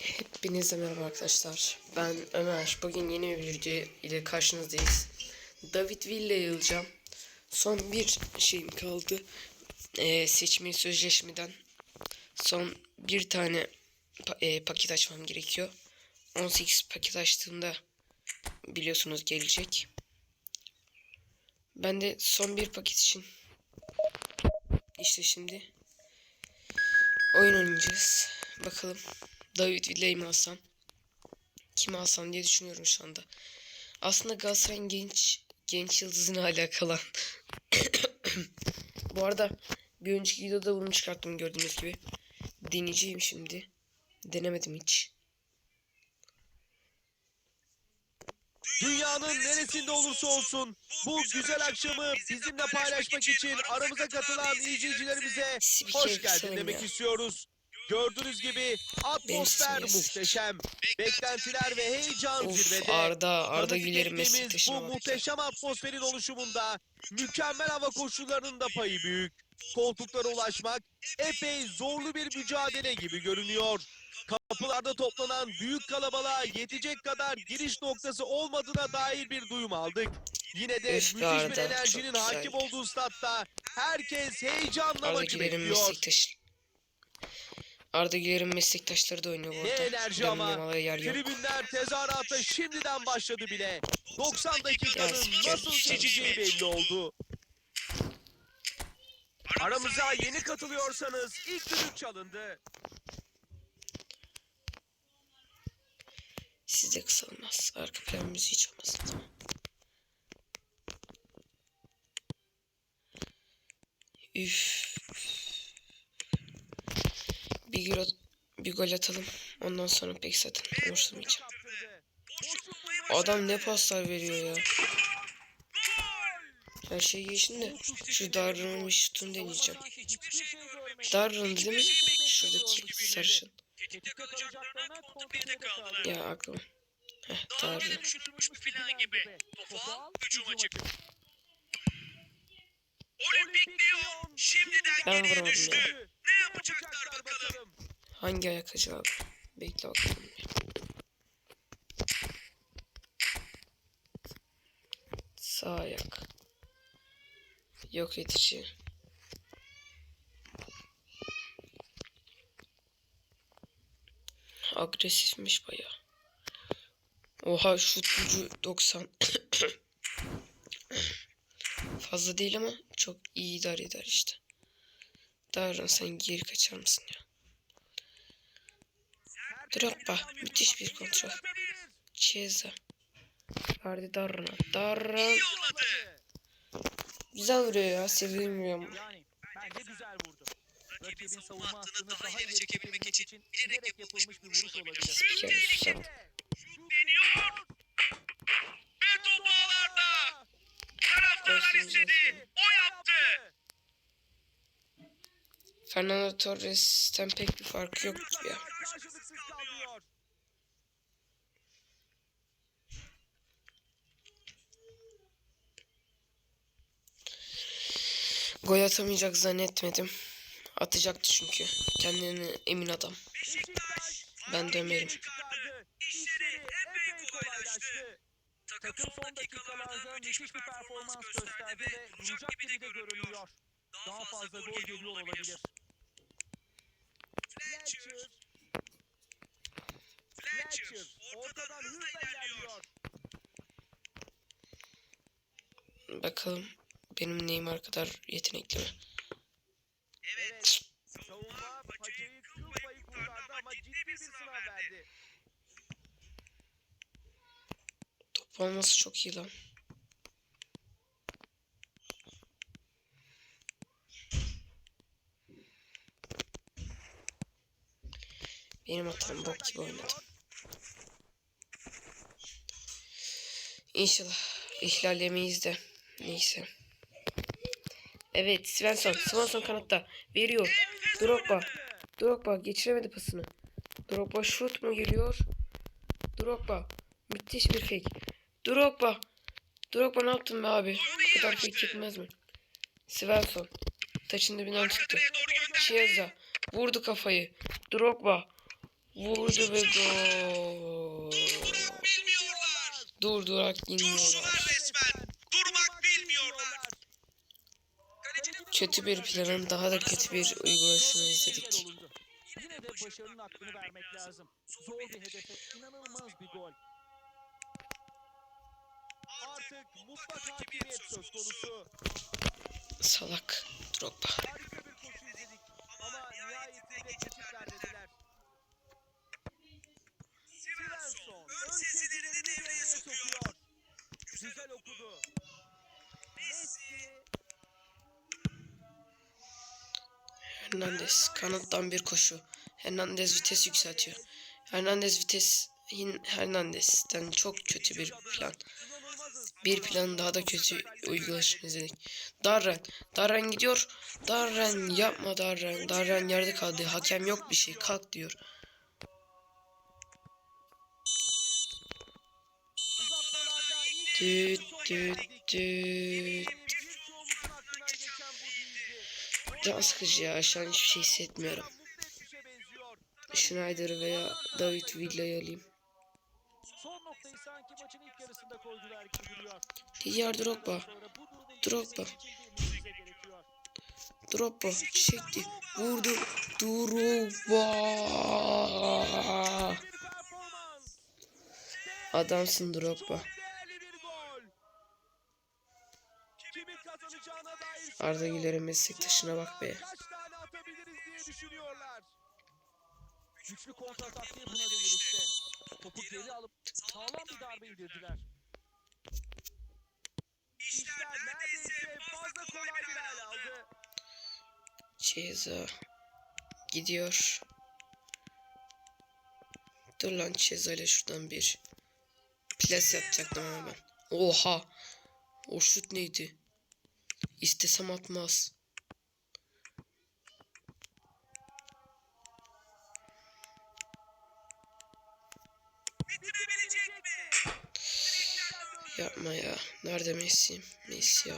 Hepinize merhaba arkadaşlar. Ben Ömer. Bugün yeni bir video ile karşınızdayız. David Villa'yı alacağım. Son bir şeyim kaldı. Ee, seçmeli sözleşmeden. Son bir tane pa- e, paket açmam gerekiyor. 18 paket açtığımda biliyorsunuz gelecek. Ben de son bir paket için işte şimdi oyun oynayacağız. Bakalım David Villa'yı mı alsam? Kimi alsam diye düşünüyorum şu anda. Aslında Galatasaray'ın genç genç yıldızına alakalı. Bu arada bir önceki videoda bunu çıkarttım gördüğünüz gibi. Deneyeceğim şimdi. Denemedim hiç. Dünyanın neresinde olursa olsun bu güzel akşamı bizimle paylaşmak için aramıza katılan izleyicilerimize hoş geldin demek istiyoruz. Gördüğünüz gibi atmosfer Benim muhteşem. Beklentiler ve heyecan Of zirvede. Arda, Arda ettiğimiz meslektaşına Bu muhteşem atmosferin oluşumunda mükemmel hava koşullarının da payı büyük. Koltuklara ulaşmak epey zorlu bir mücadele gibi görünüyor. Kapılarda toplanan büyük kalabalığa yetecek kadar giriş noktası olmadığına dair bir duyum aldık. Yine de Üf müthiş bir Arda, enerjinin hakim olduğu statta herkes heyecanla maçı bekliyor. Arda Güler'in meslektaşları da oynuyor bu Ne arada. enerji ama. Dönmeye yer yok. Tribünler tezahürata şimdiden başladı bile. 90 Ya, dakikanın nasıl spiker. geçeceği belli oldu. Aramıza yeni katılıyorsanız ilk düdük çalındı. Sizde kısalmaz. Arka plan müziği hiç olmasın. Tamam. Üf. Bir gol, bir gol atalım. Ondan sonra pek zaten umursamayacağım. Adam ne paslar veriyor ya. Her şey geçin de şu Darren'ın şutunu deneyeceğim. Darren değil mi? Şuradaki sarışın. Ya aklım. Heh Darren. düşünülmüş bir plan gibi. Topu al, hücuma çık. Olimpik Lyon şimdiden Ben geriye düştü. ya. Ne yapacaklar bakalım. Hangi ayak acaba? Bekle bakalım. Sağ ayak. Yok edici. Agresifmiş baya. Oha şut gücü 90. Fazla değil ama çok iyi idare eder işte. Darren sen geri kaçar mısın ya? Drogba. Müthiş bir kontrol. Chiesa. Verdi Darren'a. Darren. Güzel vuruyor ya. Sevilmiyor mu? Yani bence güzel vurdu. Rakibin savunma hattını daha ileri çekebilmek için bilerek yapılmış bir vuruş olabilir. Spiker susam. Şut deniyor. Ve top ağlarda. Taraftarlar Olsun, istedi. O yaptı. Fernando Torres'ten pek bir farkı yok gibi ya. Gol atamayacak zannetmedim. Atacaktı çünkü. Kendine emin adam. Ben de Ömer'im. çıkardı. İşleri epey kolaylaştı. Takım son dakikalarda müthiş bir performans gösterdi ve duracak gibi de görünüyor. Daha fazla gol geliyor olabilir. Fletcher, Fletcher, ortadan ortadan hızla ilerliyor. ilerliyor. Bakalım benim Neymar kadar yetenekli mi? Evet. Savunma paçayı kıl payı kurtardı ama ciddi bir sınav verdi. Top olması çok iyi lan. Hatam bok gibi oynadım. İnşallah ihlal yemeyiz de. Neyse. Evet Svensson. Svensson kanatta. Veriyor. Drogba. Drogba geçiremedi pasını. Drogba şut mu geliyor? Drogba. Müthiş bir fake. Drogba. Drogba ne yaptın be abi? Bu kadar fake çekmez mi? Svensson. Taçın dibinden çıktı. Chiesa. Vurdu kafayı. Drogba. Vurdu ve gol. Durdurak inmiyorlar. resmen. Durmak bilmiyorlar. Kötü bir planın daha da kötü bir uygulayışını izledik. Yine de başarının hakkını vermek lazım. Zor bir hedefe inanılmaz bir gol. Artık mutlak hakimiyet söz konusu. Salak. Drogba. Harika bir koşu izledik ama nihayetinde geçit vermediler. Svensson ön sezilerini devreye sokuyor. Güzel okudu. Messi Hernandez kanattan bir koşu. Hernandez vites yükseltiyor. Hernandez vites Hernandez'den çok kötü bir plan. Bir planın daha da kötü uygulaşını izledik. Darren. Darren gidiyor. Darren yapma Darren. Darren yerde kaldı. Hakem yok bir şey. Kalk diyor. Düt düt düt. Can sıkıcı ya. Şu an hiçbir şey hissetmiyorum. Schneider veya David Villa'yı alayım. Diğer Drogba. Drogba. Drogba çekti. Vurdu. Drogba. Adamsın Drogba. Çok değerli bir gol. Kimin kazanacağına dair şüphe Arda. Güler'in meslektaşına bak be. Kaç tane atabiliriz diye düşünüyorlar. Güçlü kontra taktiği buna denir işte. Topu geri alıp sağlam bir darbe indirdiler. İşler neredeyse fazla kolay bir hal aldı. Ceza. Gidiyor. Dur lan Ceza ile şuradan bir plas yapacaktım ama ben. Oha. O şut neydi? İstesem atmaz. Yapma ya. Nerede Messi? Messi ya.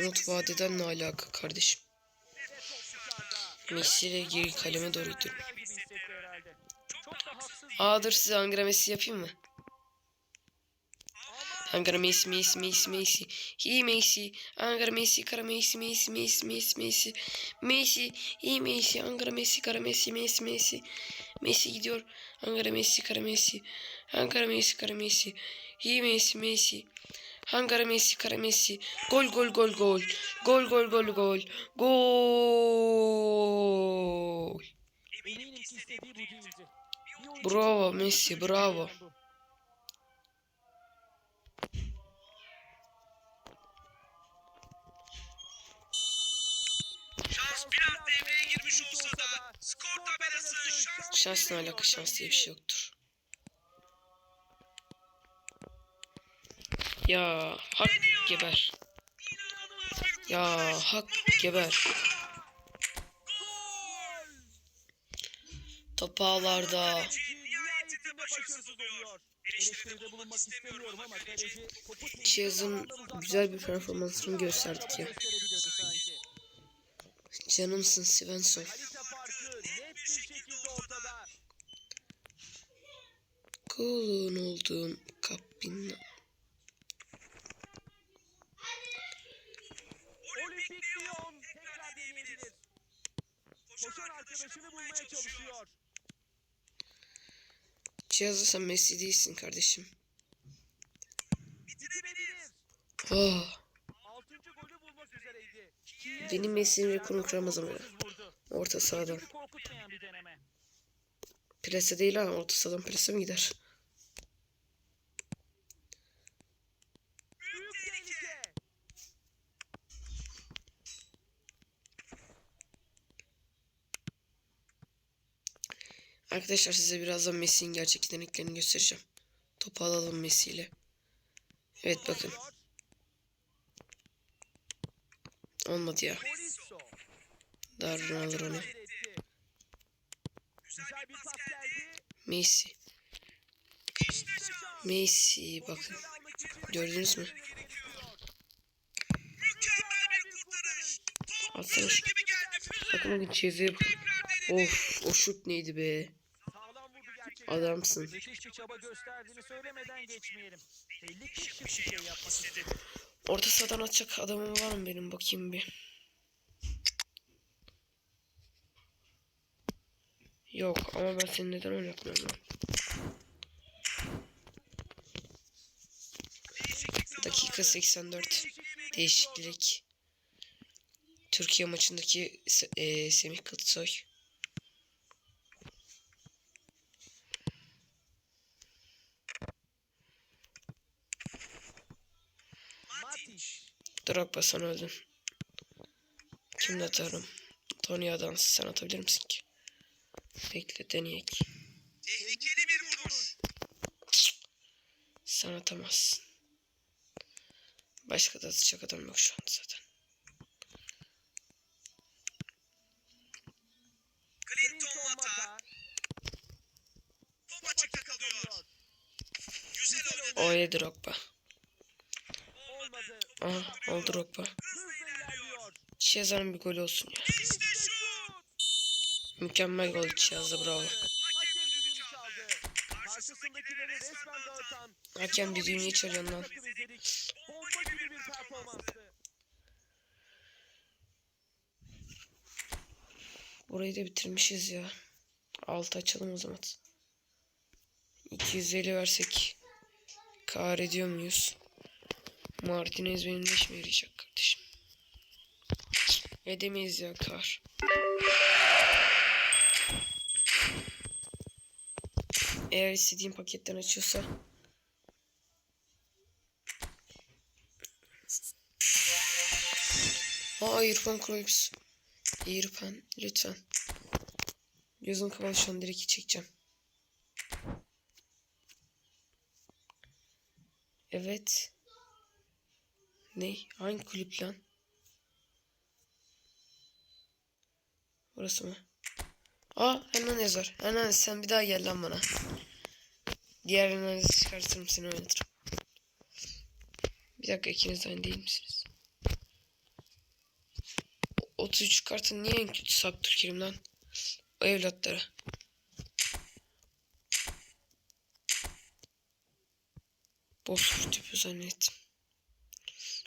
Umut vadeden ne alaka kardeşim? Messi ile geri kaleme doğru gidiyorum. Aa dur size Angara Messi yapayım mı? Angara Messi Messi Messi Messi. He Messi. Angara Messi Kara Messi Messi Messi Messi Messi. Messi He Messi. Angara Messi Kara Messi Messi Messi. Messi gidiyor. Angara Messi Kara Messi. Angara Messi Kara Messi. He Messi Messi. Angara Messi Kara Messi. Gol gol gol gol. Gol gol gol gol. Gol. Ki istediği bu değildi. Bravo Messi bravo. Şans bir an devreye girmiş olsa da skor tabelası şans Şansla alaka şans diye bir şey yoktur. Ya hak geber. Ya hak geber. Top ağlarda. nihayetinde başarısız oluyor. Eleştiride bulunmak istemiyorum ama kaleci topu uzaklaştırmak güzel bir performansını gösterdik ya. Canımsın Svensson. Kalite farkı net bir şekilde ortada. Kulun olduğum kabin. Cihazı sen Messi değilsin kardeşim. Oh, benim Messi'nin rekorunu kıramaz ama ya. Orta sahadan. Plase değil ha. Orta sahadan plase mi gider? Büyük tehlike. Arkadaşlar size birazdan Messi'nin gerçek yeteneklerini göstereceğim. Topu alalım Messi ile. Evet bakın. Olmadı ya. Darren alır onu. Messi. Messi bakın. Gördünüz mü? Atsana şut. Bakın bugün çizgi. Of o şut neydi be. Adamsın. Müthiş bir çaba gösterdiğini söylemeden geçmeyelim. Belli ki bir şey yapmak istedi. Orta sahadan atacak adamım var mı benim bakayım bir. Yok ama ben seni neden oynatmıyorum lan? Dakika 84. Değişiklik. Türkiye maçındaki eee, Semih Kılıçsoy. Drogba sen öldün. Kimle atarım? Tony Adams sen atabilir misin ki? Bekle deneyek. Tehlikeli bir vuruş. Sen atamazsın. Başka da atacak adam yok şu an zaten. Clinton Clinton Mata Mata. top açıkta kalıyor. Güzel oynadı. Oye Drogba. Aha oldu Drogba. Şezar'ın bir golü olsun ya. Mükemmel gol Şezar bravo. Hakem bir düğünü çalıyorsun lan. Burayı da bitirmişiz ya. Altı açalım o zaman. 250 versek kar ediyor muyuz? Martinez benim de işime yarayacak kardeşim. Edemeyiz ya kar. Eğer istediğim paketten açıyorsa Aa İrfan Kroips. İrfan lütfen. Gözüm kapalı şu an direkt çekeceğim. Evet. Ne? Hangi kulüp lan? Burası mı? Aa Hernandez var. Hernandez sen bir daha gel lan bana. Diğer Hernandez'i çıkartırım seni oynatırım. Bir dakika ikiniz aynı değil misiniz? 33 kartın niye en kötüsü Abdülkerim lan? O evlatlara. Bozkurt yapıyor zannettim.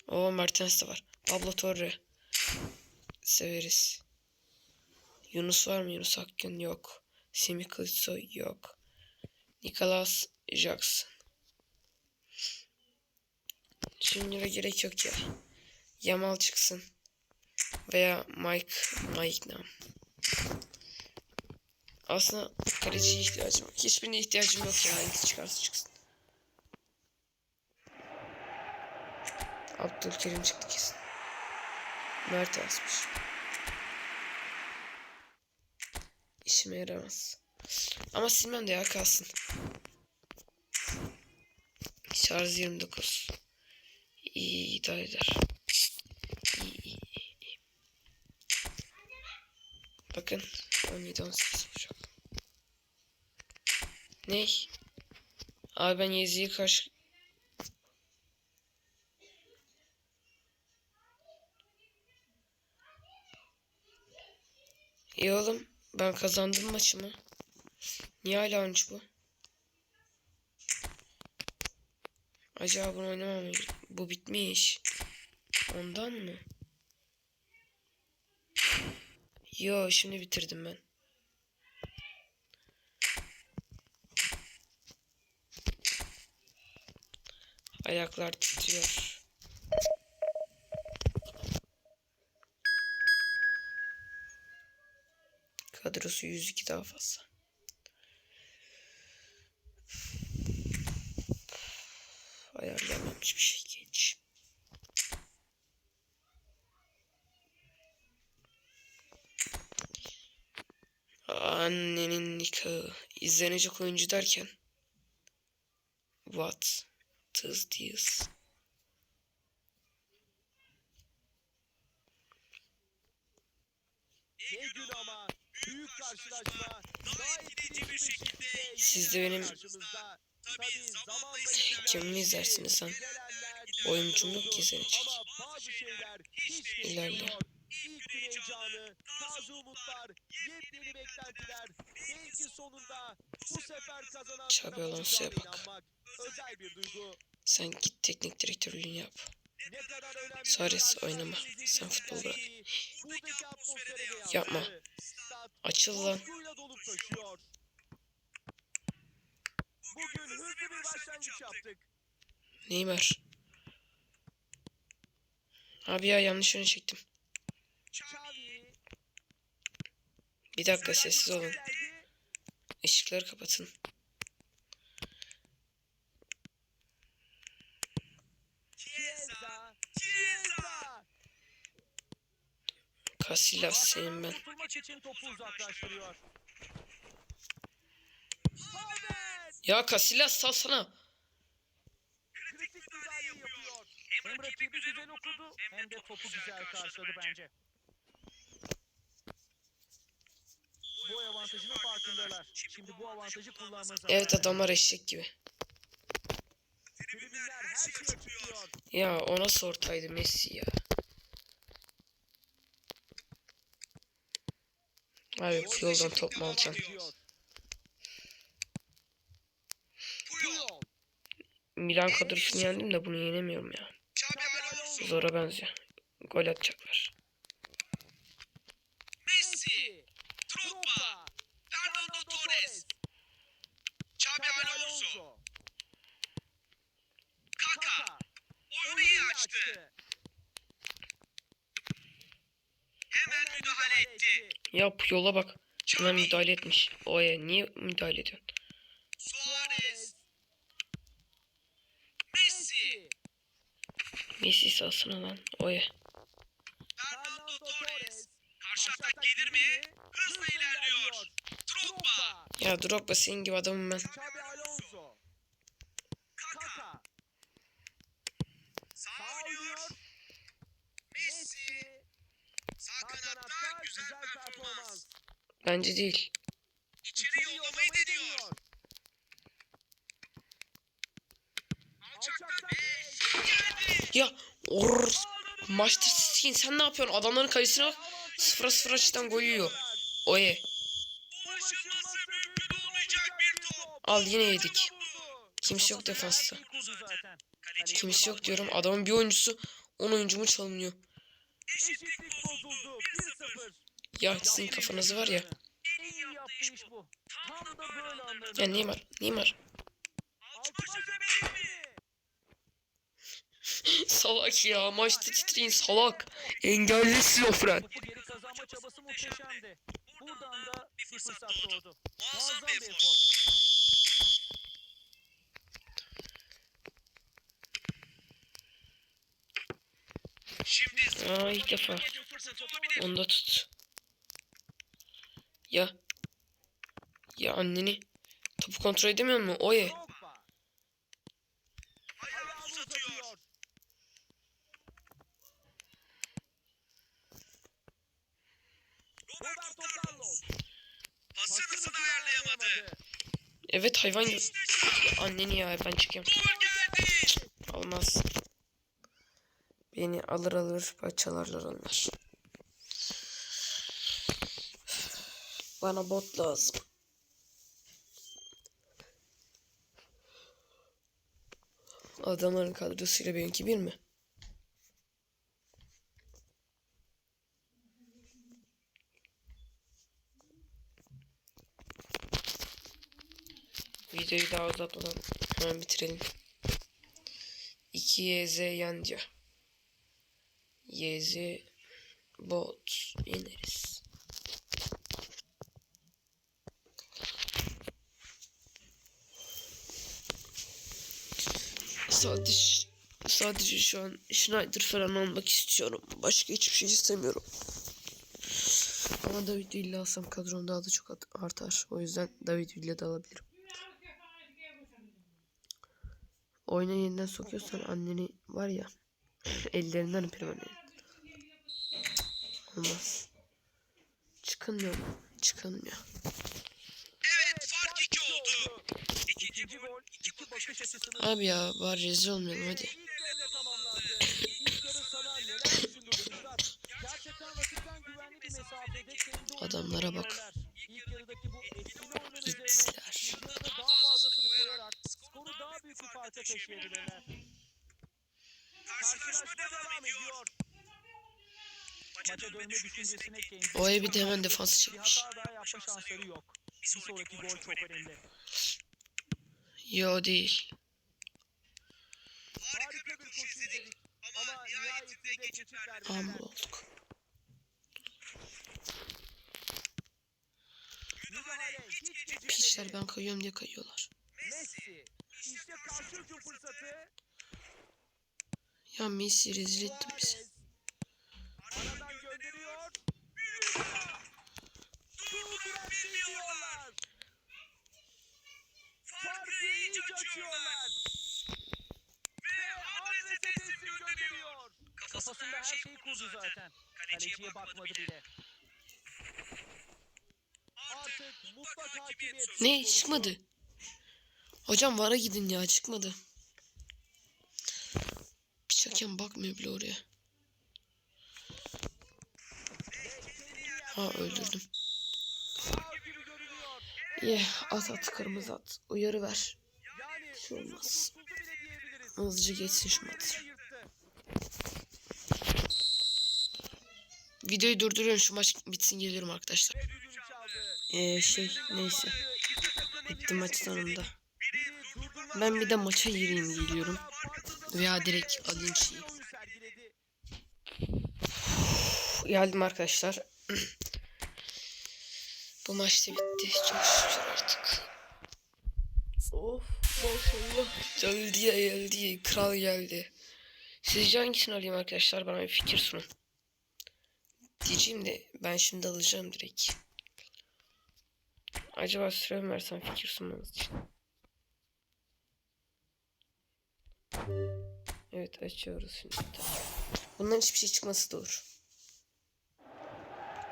O Mertens de var. Pablo Torre. Severiz. Yunus var mı? Yunus Akgün yok. Semih Kılıçsoy yok. Nicolas Jackson. Şimdilere gerek yok ya. Yamal çıksın. Veya Mike Mike Nam. Aslında kaleciye ihtiyacım yok. Hiçbirine ihtiyacım yok ya. Hangisi çıkarsa çıksın. Abdülkerim çıktı kesin. Mert yazmış. İşime yaramaz. Ama silmem de ya kalsın. Şarj 29. İyi idare eder. İyi, iyi, iyi. Bakın 17 18 olacak. Ne? Abi ben Yezi'ye karşı İyi oğlum ben kazandım maçımı. Niye hala 13 bu? Acaba bunu oynamam? Bu bitmiş. Ondan mı? Yo şimdi bitirdim ben. Ayaklar titriyor. Kadrosu 102 daha fazla. Ayarlanmamış bir şey genç. Annenin nikahı. İzlenecek oyuncu derken. What? Tız diyoruz. Ne gün ama. Büyük karşılaşma. Daha etkileyici bir şekilde. Siz de benim Kimini izlersiniz lan? gelenler, Oyuncum yok ki şeyler hiç İlerle. İlk güne umutlar, yepyeni beklentiler. Belki sonunda bu sefer kazanan Xabi taraf Alonso'ya olacağına bak. inanmak özel bir duygu. Sen git teknik direktörlüğünü yap. Suarez oynama. Sen futbol bırak. Yapma. Stat Açıl lan. coşkuyla dolup taşıyor. Bugün hızlı bir başlangıç yaptık. Neymar. Abi ya yanlış yöne çektim. Bir dakika sessiz olun. Işıkları kapatın. Casillas senin ben. İçin topu uzaklaştırıyor. Ya Casillas salsana. Kritik müdahale yapıyor. Hem rakibi güzel okudu hem de topu güzel karşıladı bence. Bu avantajının farkındalar. Şimdi bu avantajı kullanma zamanı. Evet adamlar eşek gibi. Tribünler her şeyi açıklıyor. Ya o nasıl ortaydı Messi ya. Bu yoldan top mu. Puyol. Milan kadrosunu yendim de bunu yenemiyorum ya. Zora benziyor. Gol atacaklar. Messi. Drogba. Fernando Torres. Xabi Alonso. Kaka. Oyunu iyi açtı. Hemen müdahale etti. Ya yola bak. Hemen müdahale etmiş. Oya niye müdahale ediyorsun? Suarez. Messi. Messi salsana lan. Oya. Fernando Torres. Karşı atak gelir mi? Hızla ilerliyor. Drogba. Ya Drogba senin gibi adamım ben. Xabi Alonso. Kaka. Sağ oynuyor. Messi. Sağ kanatta güzel performans. Bence değil. İçeri yollamayı deniyor. Ya or Maçta Skin sen ne yapıyorsun? Adamların kayısına bak. Sıfıra sıfır açıdan gol yiyor. Oye. Ulaşılması mümkün olmayacak bir top. Al yine yedik. Kimse yok defansta. Kimse yok diyorum. Adamın bir oyuncusu 10 oyuncumu çalınıyor. Ya sizin kafanız var ya. Ya Neymar. Neymar. Salak ya. Maçta titreyin salak. Engelli. Şimdi Aa ilk defa. fırsat olabilir. Onu da tut. Ya. Ya anneni. Topu kontrol edemiyor mu? Oye. Evet hayvan gibi. Anneni ya ben geldi. Olmaz. Beni alır alır parçalarlar onlar. Bana bot lazım. Adamların kadrosuyla benimki bir mi? Videoyu daha uzatmadan hemen bitirelim. 2 YZ yan diyor. YZ bot ineriz. Sadece sadece şu an Schneider falan almak istiyorum. Başka hiçbir şey istemiyorum. Ama David Villa alsam kadrom daha da çok artar. O yüzden David Villa da alabilirim. Oyuna yeniden sokuyorsan anneni var ya ellerinden öperim anneni. Olmaz. Çıkın diyorum. Çıkın ya. Evet fark iki oldu. İkinci gol, iki bakış açısını Abi ya bari rezil olmayalım hadi. Bir Adamlara bak. İtler. ikinci yarıda daha fazlasını koyarak skoru daha büyük bir farka taşıyabilirler. Karşılaşma devam ediyor. Maça dönme düşüncesine kendi O bir de hemen defansı bir çekmiş. hata daha yapma şansları yok. Bir sonraki gol çok önemli. Yo değil. Harika bir koşu izledik. Ama Ama olduk. Piçler ben kayıyorum diye kayıyorlar. Ya Messi rezil ettin bizi. Farkı iyice açıyorlar. Ve adrese teslim gönderiyor. Kafasında her şeyi kurdu zaten. Kaleciye bakmadı bile. Artık mutlak hakimiyet. Ne çıkmadı? Hocam vara gidin ya çıkmadı. Piç hakem bakmıyor bile oraya. Ha öldürdüm. Ye at at kırmızı at. Uyarı ver. Yani Bir şey olmaz. kurtuldu bile diyebiliriz. Hızlıca geçsin şu maç. Bile yırttı. Videoyu durduruyorum şu maç bitsin geliyorum arkadaşlar. Ee şey neyse. Bitti maç sonunda. Ben bir de maça gireyim geliyorum. Veya direkt alayım şeyi. Geldim arkadaşlar. Bu maç da bitti. Çok şükür artık. Of maşallah. Geldi ya geldi. Kral geldi. Sizce hangisini alayım arkadaşlar? Bana bir fikir sunun. Diyeceğim de ben şimdi alacağım direkt. Acaba süre mi versem fikir sunmanız için? Evet açıyoruz şimdi. Bundan hiçbir şey çıkması olur.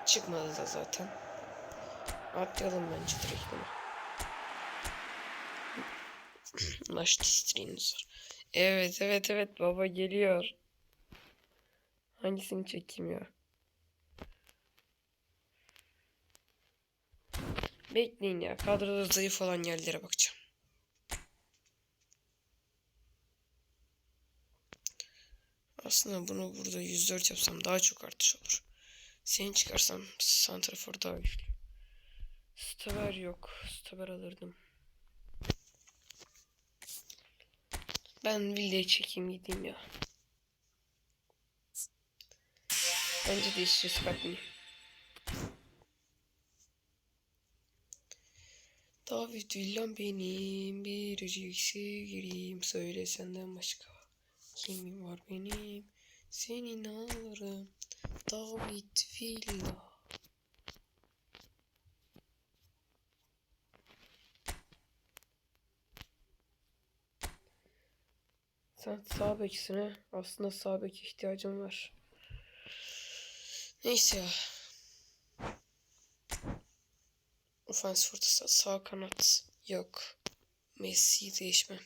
Çıkmadı da zaten. Atlayalım bence direkt bunu. Maç distriğiniz var. Evet evet evet baba geliyor. Hangisini çekeyim ya? Bekleyin ya. Kadroda zayıf olan yerlere bakacağım. Aslında bunu burada 104 yapsam daha çok artış olur. Seni çıkarsam Santrafor daha güçlü. Staber yok. Staber alırdım. Ben Villa'yı çekeyim gideyim ya. Bence değişeceğiz kalbimi. David Villam benim biricik sevgilim söyle senden başka kimim var benim senin alırım David Villa Sen sağ beksin he. Aslında sağ bek ihtiyacım var. Neyse ya. Ofans ortası sağ kanat yok. Messi değişmem.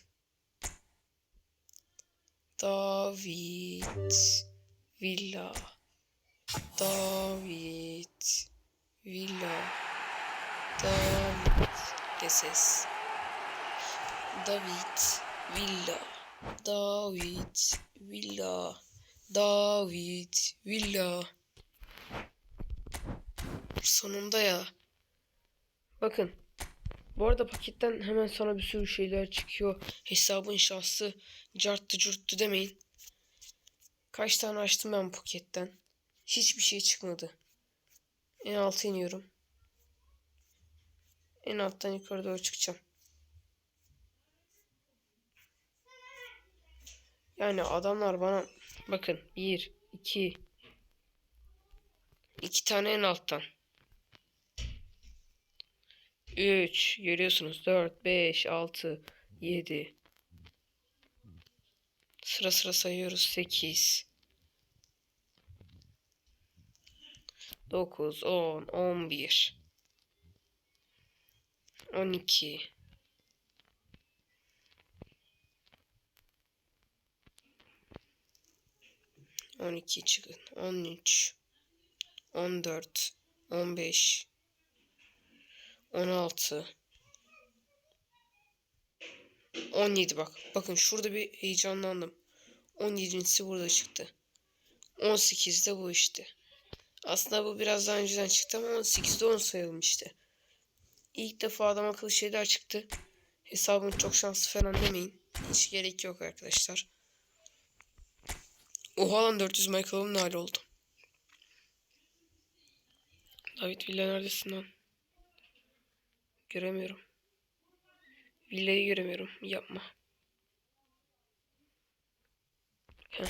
David Villa David Villa David Geses David Villa David Villa David Villa Sonunda ya. Bakın. Bu arada paketten hemen sonra bir sürü şeyler çıkıyor. Hesabın şahsı carttı curttu demeyin. Kaç tane açtım ben paketten. Hiçbir şey çıkmadı. En alta iniyorum. En alttan yukarı doğru çıkacağım. Yani adamlar bana bakın bir, iki, iki tane en alttan. 3 görüyorsunuz. 4 5 6 7 sıra sıra sayıyoruz. 8 9 10 11 12 12 çıkın. 13 14 15 16 17 bak. Bakın şurada bir heyecanlandım. 17.si burada çıktı. 18 de bu işte. Aslında bu biraz daha önceden çıktı ama 18'de 10 sayılmıştı. İlk defa adam akıllı şeyler çıktı. Hesabın çok şanslı falan demeyin. Hiç gerek yok arkadaşlar. Oha lan 400 Michael'ın hali oldu? David Villa neredesin lan? Göremiyorum. Villayı göremiyorum. Yapma. Heh.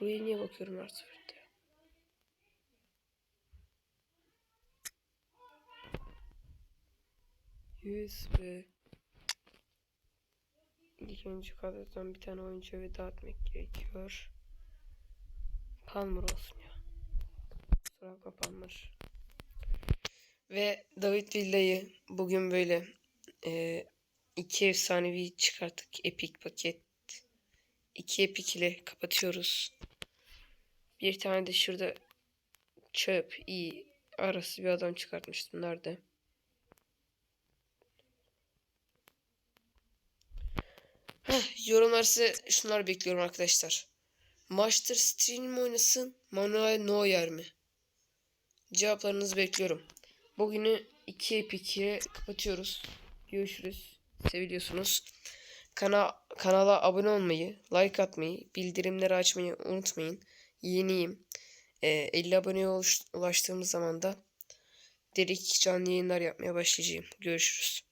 Buraya niye bakıyorum artık? 100 ve ilk oyuncu kadrodan bir tane oyuncu veda etmek gerekiyor. Palmer olsun ya. Kusura kapanmır. Ve David Villa'yı bugün böyle e, iki efsanevi çıkarttık. Epic paket. iki epic ile kapatıyoruz. Bir tane de şurada çöp iyi arası bir adam çıkartmıştım. Nerede? Heh, yorumlarsa şunlar bekliyorum arkadaşlar. Master Stream mi oynasın? Manuel Neuer mi? Cevaplarınızı bekliyorum. Bugünü 2 epik'e kapatıyoruz. Görüşürüz. Seviliyorsunuz. Kana kanala abone olmayı, like atmayı, bildirimleri açmayı unutmayın. Yeniyim. Ee, 50 aboneye ulaş- ulaştığımız zaman da derik canlı yayınlar yapmaya başlayacağım. Görüşürüz.